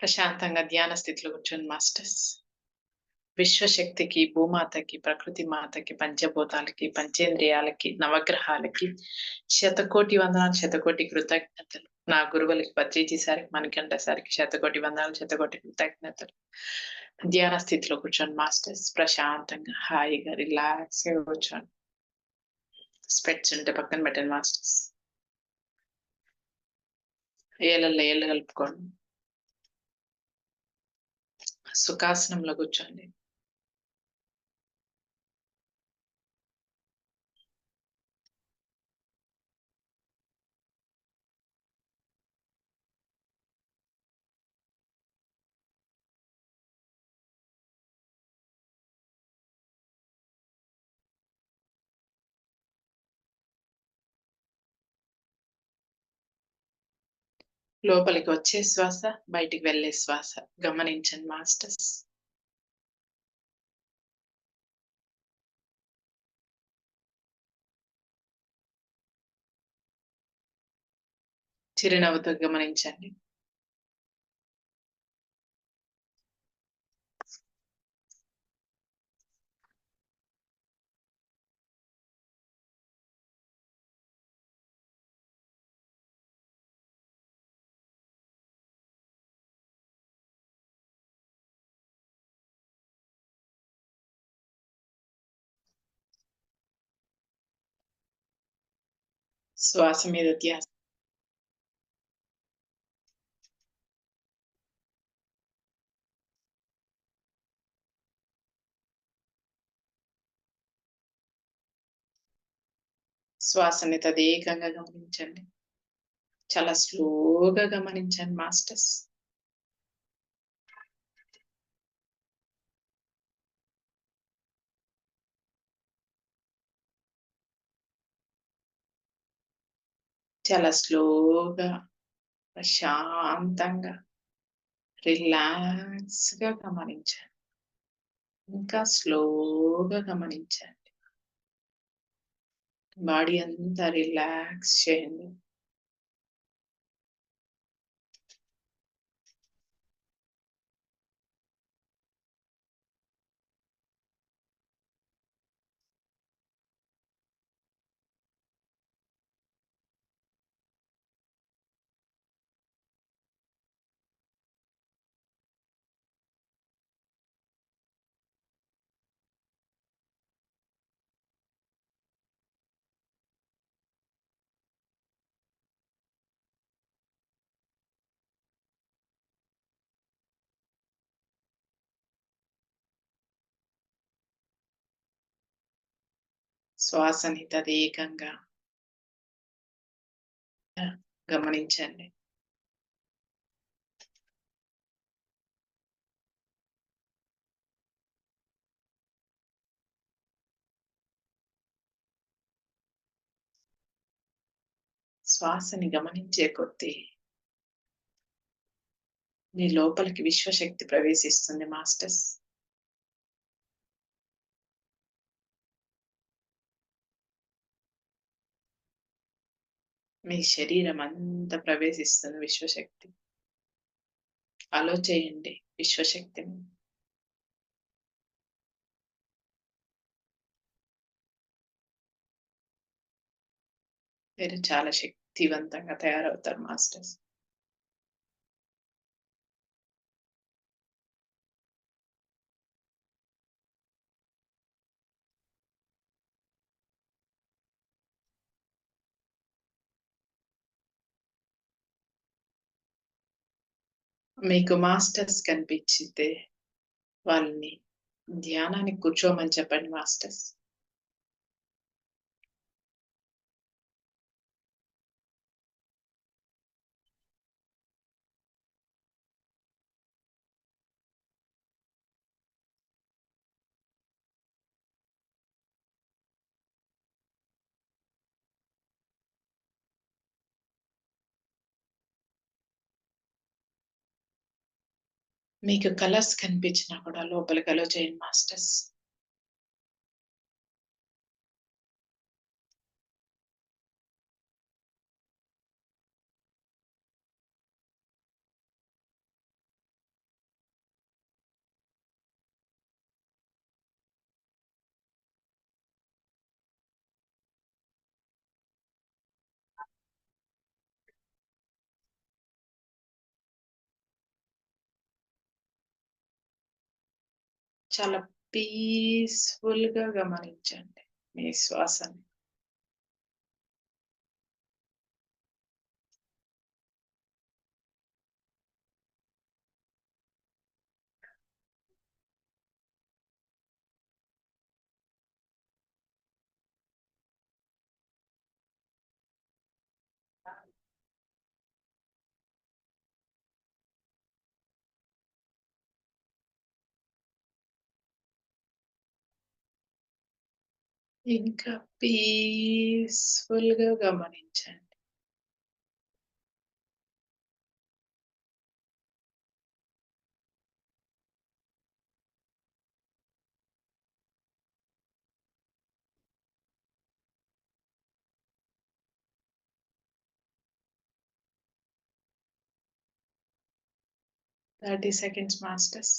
ప్రశాంతంగా ధ్యాన స్థితిలో కూర్చొని మాస్టర్స్. విశ్వశక్తికి భూమాతకి ప్రకృతి మాతకి పంచభూతాలకి పంచేంద్రియాలకి నవగ్రహాలకి శతకోటి వందనాలు శతకోటి కృతజ్ఞతలు. నా గురువులకి పత్రిజీ సారికి మణికంఠ సారికి శతకోటి వందనాలు శతకోటి కృతజ్ఞతలు. ధ్యాన స్థితిలో కూర్చొని మాస్టర్స్ ప్రశాంతంగా హాయిగా రిలాక్స్గా కూర్చోండి స్పెట్స్ ఉంటే పక్కన పెట్టండి మాస్టర్స్. ఏళ్ళల్లో ఏళ్ళు కలుపుకోండి. సుఖాసనంలో కూర్చోండి. లోపలికి వచ్చే శ్వాస బయటికి వెళ్ళే శ్వాస. గమనించండి మాస్టర్స్. చిరునవ్వుతో గమనించండి. శ్వాస మీద ధ్యాస శ్వాసని తదేకంగా గమనించండి చాలా స్లోగా గమనించండి మాస్టర్స్ చాలా స్లోగా ప్రశాంతంగా రిలాక్స్గా గమనించండి. ఇంకా స్లోగా గమనించండి. బాడీ అంతా రిలాక్స్ చేయండి. శ్వాసని తదేకంగా గమనించండి. శ్వాసని గమనించే కొద్దీ మీ లోపలికి విశ్వశక్తి ప్రవేశిస్తుంది మాస్టర్స్. మీ శరీరం అంతా ప్రవేశిస్తుంది విశ్వశక్తి. అలో చేయండి విశ్వశక్తిని. మీరు చాలా శక్తివంతంగా తయారవుతారు మాస్టర్స్. మీకు మాస్టర్స్ కనిపించితే వాళ్ళని. ధ్యానానికి కూర్చోమని చెప్పండి మాస్టర్స్. మీకు కలర్స్ కనిపించినా కూడా లోపలికి అలో చేయండి మాస్టర్స్. చాలా పీస్ఫుల్గా గమనించండి మీ శ్వాసని. ఇంకా పీస్ఫుల్గా గమనించండి. Thirty seconds masters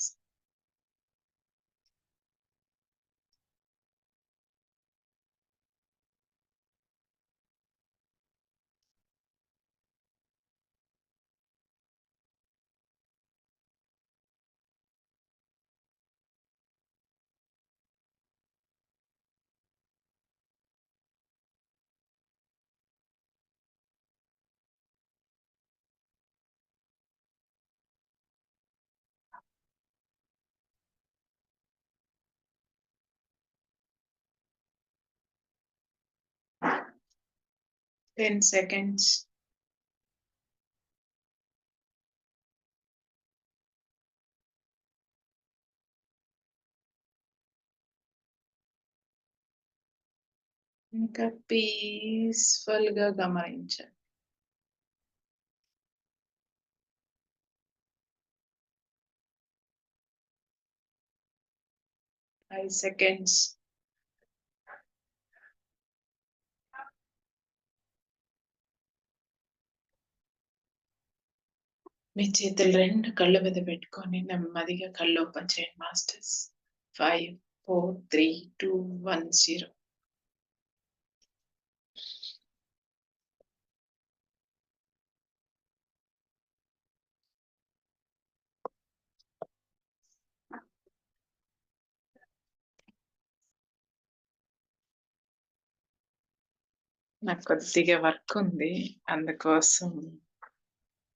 ten seconds ఇంకా పీస్ఫుల్గా గమనించండి ఫైవ్ సెకండ్స్ మీ చేతులు రెండు కళ్ళ మీద పెట్టుకొని నెమ్మదిగా కళ్ళు ఓపెన్ చేయండి masters. Five four three two one zero. నాకు కొద్దిగా వర్క్ ఉంది అందుకోసం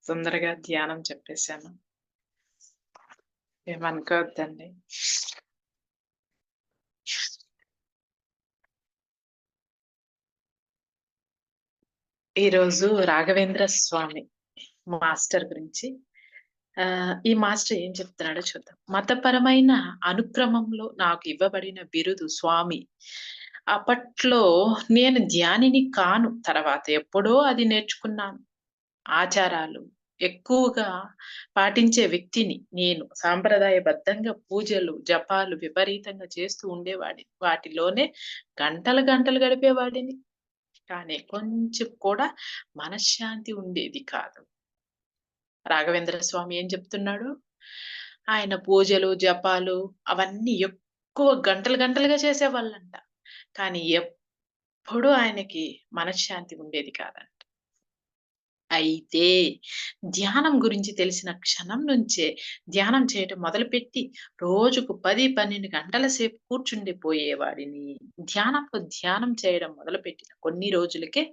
తొందరగా ధ్యానం చెప్పేశాను. ఏమనుకోవద్దండి ఈరోజు రాఘవేంద్ర స్వామి మాస్టర్ గురించి ఆ ఈ మాస్టర్ ఏం చెప్తున్నాడో చూద్దాం. మతపరమైన అనుక్రమంలో నాకు ఇవ్వబడిన బిరుదు స్వామి. అప్పట్లో నేను ధ్యానిని కాను తర్వాత ఎప్పుడో అది నేర్చుకున్నాను. ఆచారాలు ఎక్కువగా పాటించే వ్యక్తిని నేను. సాంప్రదాయబద్ధంగా పూజలు జపాలు విపరీతంగా చేస్తూ ఉండేవాడి వాటిలోనే గంటలు గంటలు గడిపేవాడిని. కానీ కొంచెం కూడా మనశ్శాంతి ఉండేది కాదు. రాఘవేంద్ర స్వామి ఏం చెప్తున్నాడు? ఆయన పూజలు జపాలు అవన్నీ ఎక్కువ గంటలు గంటలుగా చేసేవాళ్ళంట. కానీ ఎప్పుడు ఆయనకి మనశ్శాంతి ఉండేది కాదంట. అయితే ధ్యానం గురించి తెలిసిన క్షణం నుంచే ధ్యానం చేయటం మొదలుపెట్టి రోజుకు పది పన్నెండు గంటల సేపు కూర్చుండిపోయేవాడిని. ధ్యానంలో ధ్యానం చేయడం మొదలుపెట్టిన కొన్ని రోజులకే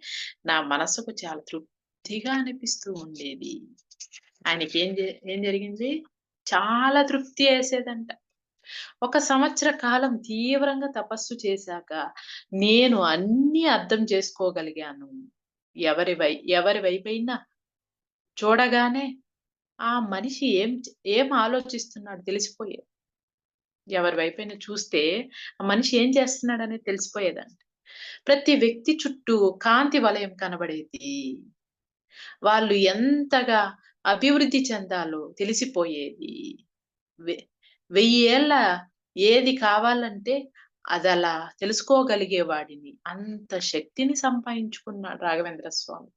నా మనసుకు చాలా తృప్తిగా అనిపిస్తూ ఉండేది. ఆయనకి ఏం ఏం జరిగింది? చాలా తృప్తి వేసేదంట. ఒక సంవత్సర కాలం తీవ్రంగా తపస్సు చేశాక నేను అన్ని అర్థం చేసుకోగలిగాను. ఎవరి వై ఎవరి వైపైనా చూడగానే ఆ మనిషి ఏం ఏం ఆలోచిస్తున్నాడు తెలిసిపోయేది ఎవరి వైపైనా చూస్తే ఆ మనిషి ఏం చేస్తున్నాడు అనేది తెలిసిపోయేదంట. ప్రతి వ్యక్తి చుట్టూ కాంతి వలయం కనబడేది. వాళ్ళు ఎంతగా అభివృద్ధి చెందాలో తెలిసిపోయేది. వె వెయ్యేళ్ళ ఏది కావాలంటే అది అలా తెలుసుకోగలిగేవాడిని. అంత శక్తిని సంపాదించుకున్నాడు రాఘవేంద్ర స్వామి.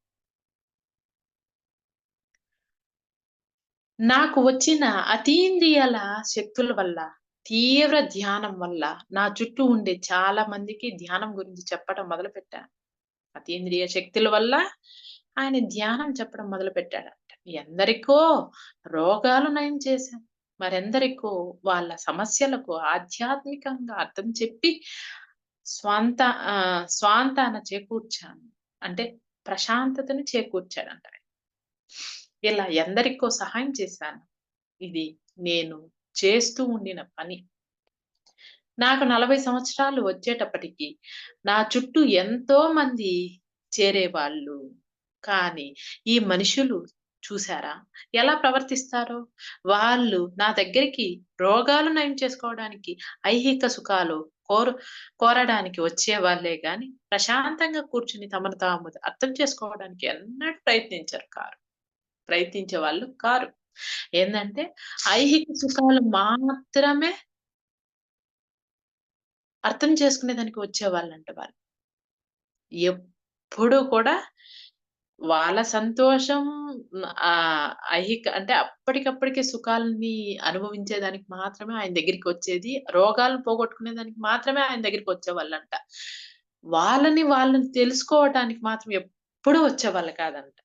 నాకు వచ్చిన అతీంద్రియాల శక్తుల వల్ల తీవ్ర ధ్యానం వల్ల నా చుట్టూ ఉండే చాలా మందికి ధ్యానం గురించి చెప్పడం మొదలు పెట్టాను అతీంద్రియ శక్తుల వల్ల ఆయన ధ్యానం చెప్పడం మొదలు పెట్టాడంట ఎందరికో రోగాలు నయం చేశాను. మరెందరికో వాళ్ళ సమస్యలకు ఆధ్యాత్మికంగా అర్థం చెప్పి స్వాంత స్వాంతాన చేకూర్చాను. అంటే ప్రశాంతతను చేకూర్చాడంట ఆయన. ఇలా ఎందరికో సహాయం చేశాను. ఇది నేను చేస్తూ ఉండిన పని. నాకు 40 సంవత్సరాలు వచ్చేటప్పటికి నా చుట్టూ ఎంతో మంది చేరేవాళ్ళు. కానీ ఈ మనుషులు చూసారా? ఎలా ప్రవర్తిస్తారో? వాళ్ళు నా దగ్గరికి రోగాలు నయం చేసుకోవడానికి, ఐహిక సుఖాలు కోరు కోరడానికి వచ్చే వాళ్ళే గాని, ప్రశాంతంగా కూర్చుని తమను తాము అర్థం చేసుకోవడానికి ఎన్నడూ ప్రయత్నించరు కారు. ప్రయత్నించే వాళ్ళు కారు. ఏంటంటే ఐహిక సుఖాలు మాత్రమే అర్థం చేసుకునేదానికి వచ్చేవాళ్ళంట వాళ్ళు. ఎప్పుడు కూడా వాళ్ళ సంతోషం ఆ ఐహిక అంటే అప్పటికప్పటికే సుఖాలని అనుభవించేదానికి మాత్రమే ఆయన దగ్గరికి వచ్చేది. రోగాలను పోగొట్టుకునేదానికి మాత్రమే ఆయన దగ్గరికి వచ్చేవాళ్ళంట. వాళ్ళని వాళ్ళని తెలుసుకోవటానికి మాత్రం ఎప్పుడూ వచ్చేవాళ్ళు కాదంట.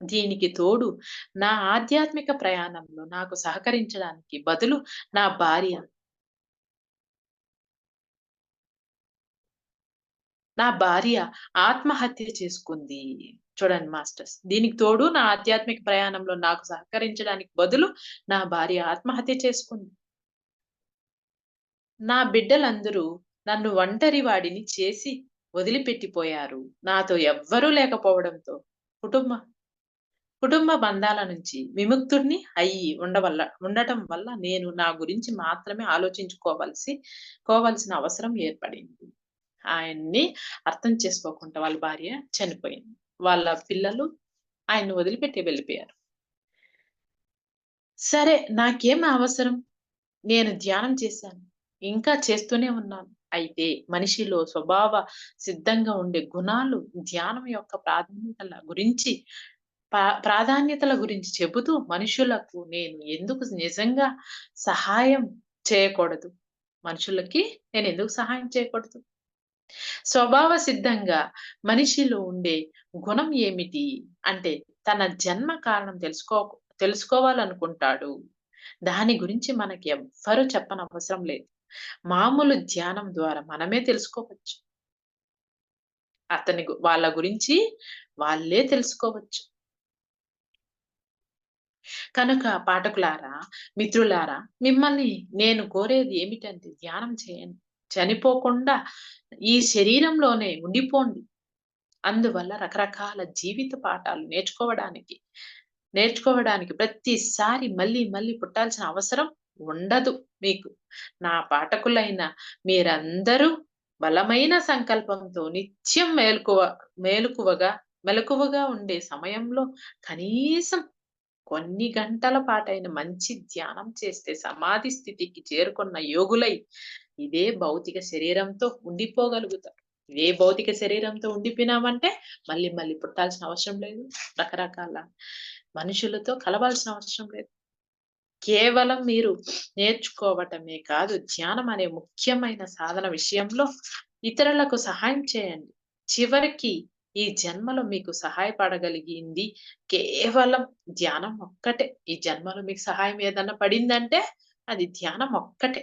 దీనికి తోడు నా ఆధ్యాత్మిక ప్రయాణంలో నాకు సహకరించడానికి బదులు నా భార్య నా భార్య ఆత్మహత్య చేసుకుంది. చూడండి మాస్టర్స్. దీనికి తోడు నా ఆధ్యాత్మిక ప్రయాణంలో నాకు సహకరించడానికి బదులు నా భార్య ఆత్మహత్య చేసుకుంది. నా బిడ్డలందరూ నన్ను ఒంటరి వాడిని చేసి వదిలిపెట్టిపోయారు. నాతో ఎవ్వరూ లేకపోవడంతో కుటుంబ కుటుంబ బంధాల నుంచి విముక్తుడిని అయ్యి ఉండవల్ల ఉండటం వల్ల నేను నా గురించి మాత్రమే ఆలోచించుకోవలసి కోవలసిన అవసరం ఏర్పడింది. ఆయన్ని అర్థం చేసుకోకుండా వాళ్ళ భార్య చనిపోయింది. వాళ్ళ పిల్లలు ఆయన్ని వదిలిపెట్టి వెళ్ళిపోయారు. సరే నాకేం అవసరం? నేను ధ్యానం చేశాను. ఇంకా చేస్తూనే ఉన్నాను. అయితే మనిషిలో స్వభావ సిద్ధంగా ఉండే గుణాలు ధ్యానం యొక్క ప్రాధాన్యతల గురించి ప్రాధాన్యతల గురించి చెబుతూ మనుషులకు నేను ఎందుకు నిజంగా సహాయం చేయకూడదు? మనుషులకి నేను ఎందుకు సహాయం చేయకూడదు? స్వభావ సిద్ధంగా మనిషిలో ఉండే గుణం ఏమిటి? అంటే తన జన్మ కారణం తెలుసుకో తెలుసుకోవాలనుకుంటాడు. దాని గురించి మనకి ఎవ్వరు చెప్పనవసరం లేదు. మామూలు ధ్యానం ద్వారా మనమే తెలుసుకోవచ్చు. అతని వాళ్ళ గురించి వాళ్ళే తెలుసుకోవచ్చు. కనుక పాఠకులారా, మిత్రులారా మిమ్మల్ని నేను కోరేది ఏమిటంటే ధ్యానం చేయండి. చనిపోకుండా ఈ శరీరంలోనే ఉండిపోండి. అందువల్ల రకరకాల జీవిత పాఠాలు నేర్చుకోవడానికి నేర్చుకోవడానికి ప్రతిసారి మళ్ళీ మళ్ళీ పుట్టాల్సిన అవసరం ఉండదు మీకు. నా పాఠకులైన మీరందరూ బలమైన సంకల్పంతో నిత్యం మేలుకువ మేలుకువగా మెలకువగా ఉండే సమయంలో కనీసం కొన్ని గంటల పాటైన మంచి ధ్యానం చేస్తే సమాధి స్థితికి చేరుకున్న యోగులై ఇదే భౌతిక శరీరంతో ఉండిపోగలుగుతారు. ఇదే భౌతిక శరీరంతో ఉండిపోయినామంటే మళ్ళీ మళ్ళీ పుట్టాల్సిన అవసరం లేదు. రకరకాల మనుషులతో కలవాల్సిన అవసరం లేదు. కేవలం మీరు నేర్చుకోవటమే కాదు ధ్యానం అనే ముఖ్యమైన సాధన విషయంలో ఇతరులకు సహాయం చేయండి. చివరికి ఈ జన్మలో మీకు సహాయపడగలిగింది కేవలం ధ్యానం ఒక్కటే. ఈ జన్మలో మీకు సహాయం ఏదన్నా పడిందంటే అది ధ్యానం ఒక్కటే.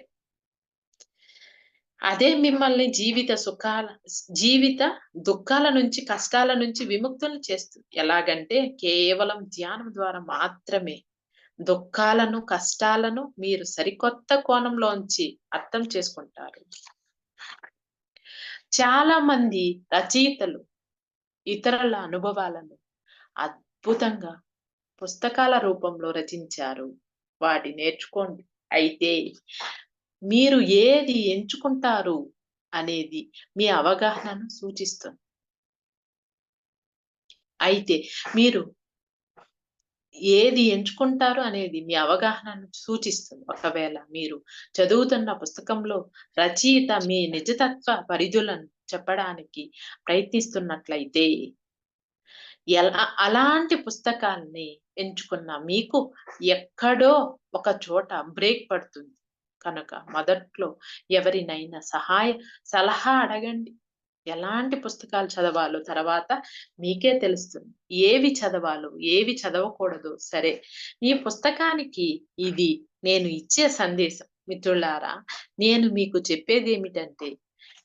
అదే మిమ్మల్ని జీవిత సుఖాల జీవిత దుఃఖాల నుంచి, కష్టాల నుంచి విముక్తులు చేస్తుంది. ఎలాగంటే కేవలం ధ్యానం ద్వారా మాత్రమే దుఃఖాలను, కష్టాలను మీరు సరికొత్త కోణంలోంచి అర్థం చేసుకుంటారు. చాలా మంది రచయితలు ఇతరుల అనుభవాలను అద్భుతంగా పుస్తకాల రూపంలో రచించారు. వాటి నేర్చుకోండి. అయితే మీరు ఏది ఎంచుకుంటారు అనేది మీ అవగాహనను సూచిస్తుంది. అయితే మీరు ఏది ఎంచుకుంటారు అనేది మీ అవగాహనను సూచిస్తుంది. ఒకవేళ మీరు చదువుతున్న పుస్తకంలో రచయిత మీ నిజతత్వ పరిధులను చెప్పడానికి ప్రయత్నిస్తున్నట్లయితే ఎలా అలాంటి పుస్తకాల్ని ఎంచుకున్న మీకు ఎక్కడో ఒక చోట బ్రేక్ పడుతుంది. కనుక మొదట్లో ఎవరినైనా సహాయ సలహా అడగండి. ఎలాంటి పుస్తకాలు చదవాలో తర్వాత మీకే తెలుస్తుంది. ఏవి చదవాలో ఏవి చదవకూడదు సరే. ఈ పుస్తకానికి ఇది నేను ఇచ్చే సందేశం. మిత్రులారా నేను మీకు చెప్పేది ఏమిటంటే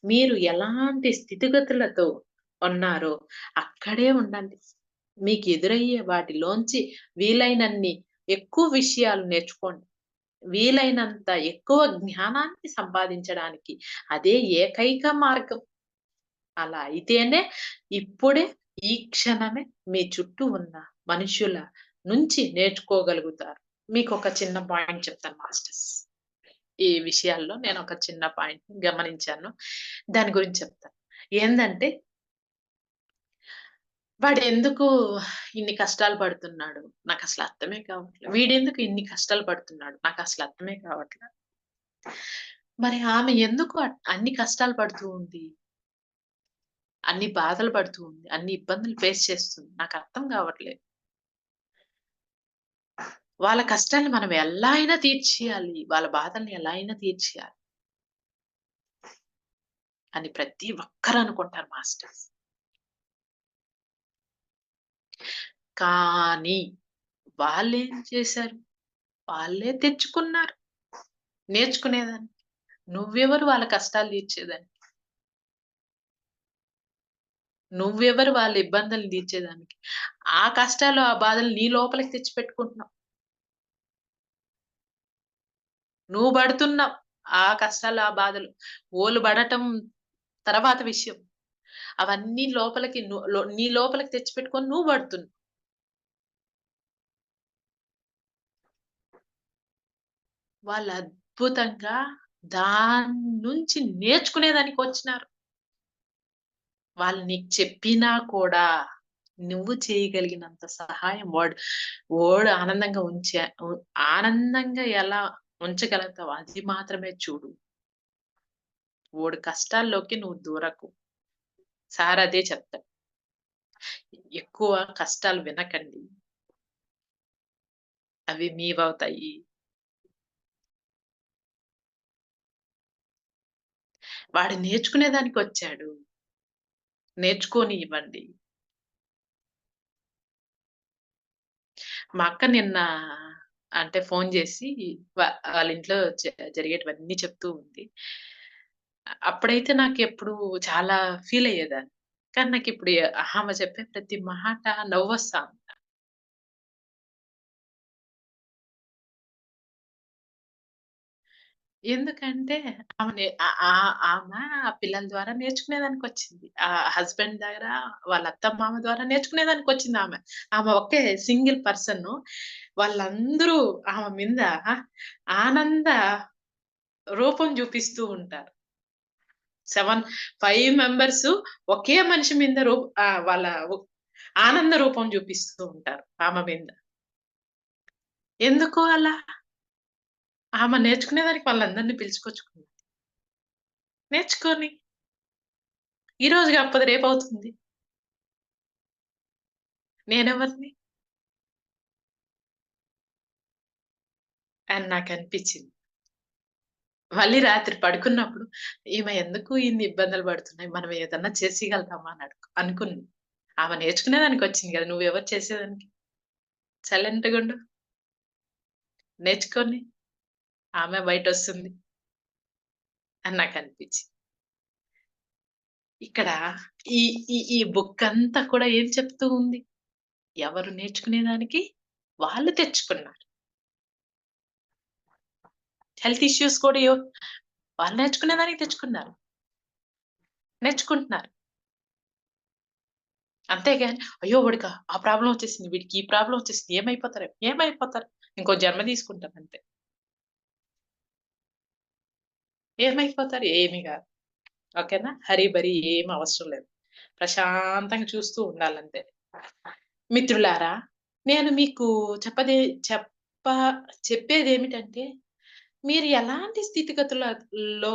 మీరు ఎలాంటి స్థితిగతులతో ఉన్నారో అక్కడే ఉండండి. మీకు ఎదురయ్యే వాటిలోంచి వీలైనన్ని ఎక్కువ విషయాలు నేర్చుకోండి. వీలైనంత ఎక్కువ జ్ఞానాన్ని సంపాదించడానికి అదే ఏకైక మార్గం. అలా అయితేనే ఇప్పుడే ఈ క్షణమే మీ చుట్టూ ఉన్న మనుషుల నుంచి నేర్చుకోగలుగుతారు. మీకు ఒక చిన్న పాయింట్ చెప్తాను మాస్టర్స్. ఈ విషయాల్లో నేను ఒక చిన్న పాయింట్ గమనించాను. దాని గురించి చెప్తాను. ఏంటంటే వాడు ఎందుకు ఇన్ని కష్టాలు పడుతున్నాడు? నాకు అసలు అర్థమే కావట్లేదు వీడెందుకు ఇన్ని కష్టాలు పడుతున్నాడు? నాకు అసలు అర్థమే కావట్లేదు మరి ఆమె ఎందుకు అన్ని కష్టాలు పడుతూ ఉంది? అన్ని బాధలు పడుతూ ఉంది. అన్ని ఇబ్బందులు ఫేస్ చేస్తుంది. నాకు అర్థం కావట్లేదు వాళ్ళ కష్టాన్ని మనం ఎలా అయినా తీర్చేయాలి. వాళ్ళ బాధల్ని ఎలా అయినా తీర్చేయాలి. అని ప్రతి ఒక్కరు అనుకుంటారు మాస్టర్స్. కానీ వాళ్ళేం చేశారు? వాళ్ళే తెచ్చుకున్నారు. నేర్చుకునేదాన్ని. నువ్వెవరు వాళ్ళ కష్టాలు తీర్చేదాన్ని? నువ్వెవరు వాళ్ళ ఇబ్బందులు తీర్చేదానికి? ఆ కష్టాలు ఆ బాధలు నీ లోపలికి తెచ్చి పెట్టుకుంటున్నావు నువ్వు పడుతున్నావు ఆ కష్టాలు ఆ బాధలు. ఓలు పడటం తర్వాత విషయం. అవన్నీ లోపలికి నీ లోపలికి తెచ్చిపెట్టుకొని నువ్వు పడుతున్నావు. వాళ్ళు అద్భుతంగా దాని నుంచి నేర్చుకునేదానికి వచ్చినారు. వాళ్ళు నీకు చెప్పినా కూడా నువ్వు చేయగలిగినంత సహాయం వాడు ఓడు ఆనందంగా ఉంచే ఆనందంగా ఎలా ఉంచగలుగుతావు అది మాత్రమే చూడు. ఓడి కష్టాల్లోకి నువ్వు దూరకు. సార్ అదే చెప్తాడు ఎక్కువ కష్టాలు వినకండి. అవి మీవవుతాయి. వాడు నేర్చుకునేదానికి వచ్చాడు నేర్చుకొని ఇవ్వండి మా అక్క నిన్న అంటే ఫోన్ చేసి వాళ్ళ ఇంట్లో జరిగేటివన్నీ చెప్తూ ఉంది. అప్పుడైతే నాకు ఎప్పుడు చాలా ఫీల్ అయ్యేదాన్ని. కానీ నాకు ఇప్పుడు ఆమె చెప్పే ప్రతి మాట నవ్వొస్తా ఎందుకంటే ఆమె ఆమె ఆ పిల్లల ద్వారా నేర్చుకునేదానికి వచ్చింది ఆ హస్బెండ్ దగ్గర వాళ్ళ అత్త మామ ద్వారా నేర్చుకునేదానికి వచ్చింది ఆమె. ఆమె ఒకే సింగిల్ పర్సన్. వాళ్ళందరూ ఆమె మీద ఆనంద రూపం చూపిస్తూ ఉంటారు. సెవెన్ ఫైవ్ మెంబర్స్ ఒకే మనిషి మీద రూప వాళ్ళ ఆనంద రూపం చూపిస్తూ ఉంటారు ఆమె మీద. ఎందుకు అలా? ఆమె నేర్చుకునేదానికి వాళ్ళందరినీ పిలుచుకొచ్చుకుంది నేర్చుకొని. ఈ కాకపోతే రేపు అవుతుంది. నేనెవరిని? అని నాకు అనిపించింది. మళ్ళీ రాత్రి పడుకున్నప్పుడు ఈమె ఎందుకు ఇన్ని ఇబ్బందులు పడుతున్నాయి? మనం ఏదన్నా చేసేయగలుగుతామా? అని అడుగు అనుకుంది ఆమె నేర్చుకునేదానికి వచ్చింది కదా నువ్వెవరు చేసేదానికి? సైలెంట్గా ఉండు. నేర్చుకొని ఆమె బయట వస్తుంది. అని నాకు అనిపించింది. ఇక్కడ ఈ ఈ ఈ బుక్ అంతా కూడా ఏం చెప్తూ ఉంది? ఎవరు నేర్చుకునేదానికి? వాళ్ళు తెచ్చుకున్నారు. హెల్త్ ఇష్యూస్ కూడా వాళ్ళు నేర్చుకునే దానికి తెచ్చుకున్నారు. నేర్చుకుంటున్నారు. అంతేగాని అయ్యో వాడికి ఆ ప్రాబ్లం వచ్చేసింది వీడికి ఈ ప్రాబ్లం వచ్చేసింది ఏమైపోతారు ఏమైపోతారు? ఇంకో జన్మ తీసుకుంటారు అంతే. ఏమైపోతారు? ఏమి కాదు. ఓకేనా? హరి బరి ఏం అవసరం లేదు. ప్రశాంతంగా చూస్తూ ఉండాలంతే. మిత్రులారా నేను మీకు చెప్పదే చెప్ప చెప్పేది ఏమిటంటే మీరు ఎలాంటి స్థితిగతులలో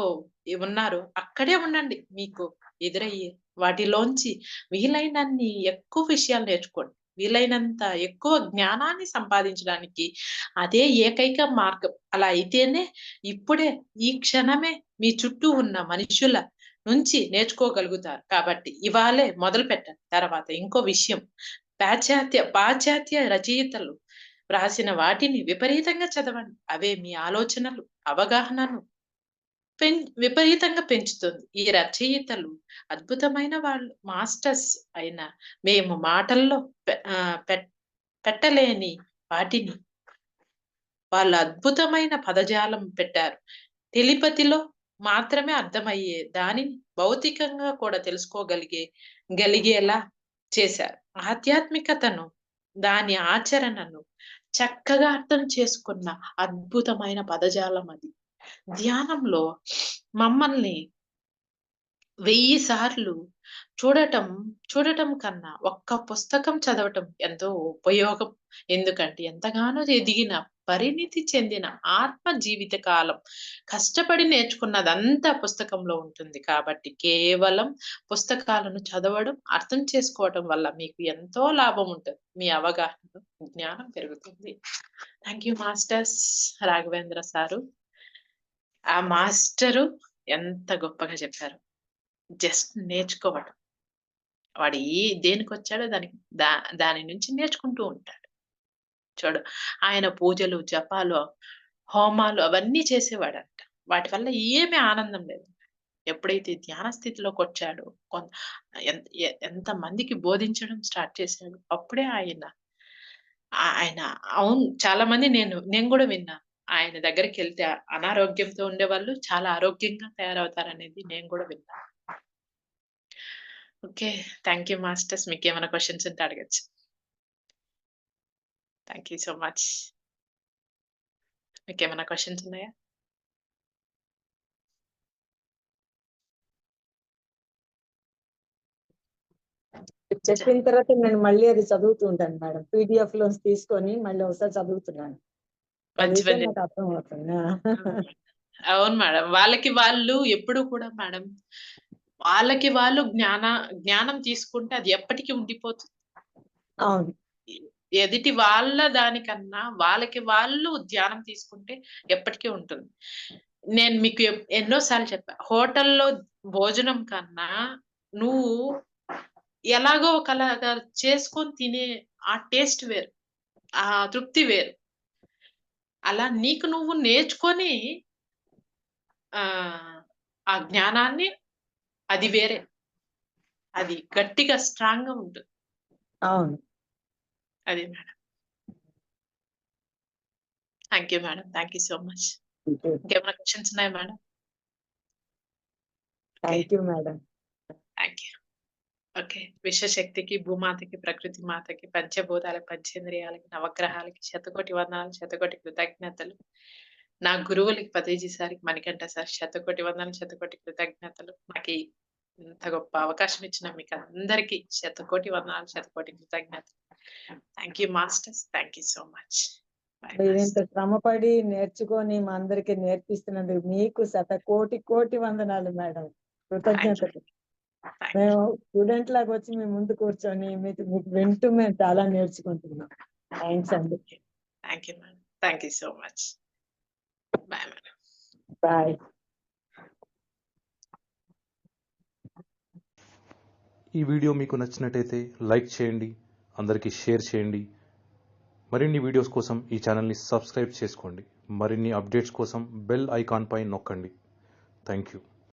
ఉన్నారో అక్కడే ఉండండి మీకు ఎదురయ్యే వాటిలోంచి వీలైనన్ని ఎక్కువ విషయాలు నేర్చుకోండి. వీలైనంత ఎక్కువ జ్ఞానాన్ని సంపాదించడానికి అదే ఏకైక మార్గం. అలా అయితేనే ఇప్పుడే ఈ క్షణమే మీ చుట్టూ ఉన్న మనుషుల నుంచి నేర్చుకోగలుగుతారు. కాబట్టి ఇవాళే మొదలు పెట్టండి తర్వాత ఇంకో విషయం. పాశ్చాత్య పాశ్చాత్య రచయితలు రాసిన వాటిని విపరీతంగా చదవండి. అవే మీ ఆలోచనలు అవగాహనను పెం విపరీతంగా పెంచుతుంది. ఈ రచయితలు అద్భుతమైన వాళ్ళు మాస్టర్స్ అయిన మేము మాటల్లో పె- పెట్టలేని వాటిని వాళ్ళ అద్భుతమైన పదజాలం పెట్టారు. తెలిపతిలో మాత్రమే అర్థమయ్యే దానిని భౌతికంగా కూడా తెలుసుకోగలిగే గలిగేలా చేశారు. ఆధ్యాత్మికతను దాని ఆచరణను చక్కగా అర్థం చేసుకున్న అద్భుతమైన పదజాలం అది. ధ్యానంలో మమ్మల్ని వెయ్యి సార్లు చూడటం చూడటం కన్నా ఒక్క పుస్తకం చదవటం ఎంతో ఉపయోగం. ఎందుకంటే ఎంతగానో ఎదిగిన పరిణితి చెందిన ఆత్మ జీవిత కాలం. కష్టపడి నేర్చుకున్నదంతా పుస్తకంలో ఉంటుంది కాబట్టి కేవలం పుస్తకాలను చదవడం అర్థం చేసుకోవడం వల్ల మీకు ఎంతో లాభం ఉంటుంది. మీ అవగాహన జ్ఞానం పెరుగుతుంది. Thank you masters Raghavendra sir. ఆ మాస్టరు ఎంత గొప్పగా చెప్పారు. జస్ట్ నేర్చుకోవడం వాడు ఏ దేనికి వచ్చాడో దానికి దా దాని నుంచి నేర్చుకుంటూ ఉంటాడు. చూడు ఆయన పూజలు జపాలు హోమాలు అవన్నీ చేసేవాడంట. వాటి వల్ల ఏమీ ఆనందం లేదు. ఎప్పుడైతే ధ్యాన స్థితిలోకి వచ్చాడో కొంత ఎంత ఎంత మందికి బోధించడం స్టార్ట్ చేశాడు అప్పుడే ఆయన ఆయన అవును చాలా మంది నేను నేను కూడా విన్నా. ఆయన దగ్గరికి వెళ్తే అనారోగ్యంతో ఉండేవాళ్ళు చాలా ఆరోగ్యంగా తయారవుతారనేది నేను కూడా విన్నా. Okay thank you masters. మీకు ఏమైనా క్వశ్చన్స్ ఉంటే అడగచ్చు. థ్యాంక్ యూ సో మచ్ మీకు ఏమైనా క్వశ్చన్స్ ఉన్నాయా చెప్పిన తర్వాత నేను మళ్ళీ అది చదువుతూ ఉంటాను మేడం. పీడిఎఫ్లో తీసుకొని మళ్ళీ ఒకసారి చదువుతున్నాను. అవును. మేడం. వాళ్ళకి వాళ్ళు ఎప్పుడు కూడా మేడం వాళ్ళకి వాళ్ళు జ్ఞాన జ్ఞానం తీసుకుంటే అది ఎప్పటికీ ఉండిపోతుంది. అవును. ఎదుటి వాళ్ళ దానికన్నా వాళ్ళకి వాళ్ళు ధ్యానం తీసుకుంటే ఎప్పటికీ ఉంటుంది. నేను మీకు ఎన్నోసార్లు చెప్పా హోటల్లో భోజనం కన్నా నువ్వు ఎలాగో ఒకలాగా చేసుకొని తినే ఆ టేస్ట్ వేరు ఆ తృప్తి వేరు. అలా నీకు నువ్వు నేర్చుకొని ఆ ఆ జ్ఞానాన్ని అది వేరే. అది గట్టిగా స్ట్రాంగ్గా ఉంటుంది. అవును. అది. Madam thank you madam thank you so much ఇంకేమైనా క్వశ్చన్స్ ఉన్నాయా madam thank you madam thank you okay విశ్వశక్తికి భూమాతకి ప్రకృతి మాతకి పంచభూతాలకి పంచేంద్రియాలకి నవగ్రహాలకి శతకోటి వందనాలు శతకోటి కృతజ్ఞతలు. నా గురువులకి పతేజీ సార్కి మణికంఠ సార్ శతకోటి వందనాలు శతకోటి కృతజ్ఞతలు. నాకు ఇంత గొప్ప అవకాశం ఇచ్చిన మీకు అందరికీ శతకోటి వందనాలు శతకోటి కృతజ్ఞతలు. Thank you masters thank you so much ఇంత శ్రమపడి నేర్చుకొని మా అందరికి నేర్పిస్తున్నందుకు మీకు శత కోటి కోటి వందనాలు మేడం. కృతజ్ఞతలు మేము స్టూడెంట్ లాగా వచ్చి మీ ముందు కూర్చొని మీకు మీకు వింటూ మేము చాలా నేర్చుకుంటున్నాం. థ్యాంక్స్ అండి. Thank you madam thank you so much bye madam bye ఈ వీడియో మీకు నచ్చినట్టయితే లైక్ చేయండి అందరికీ షేర్ చేయండి. మరిన్ని వీడియోస్ కోసం ఈ ఛానల్ని సబ్స్క్రైబ్ చేసుకోండి. మరిన్ని అప్డేట్స్ కోసం బెల్ ఐకాన్ పై నొక్కండి. Thank you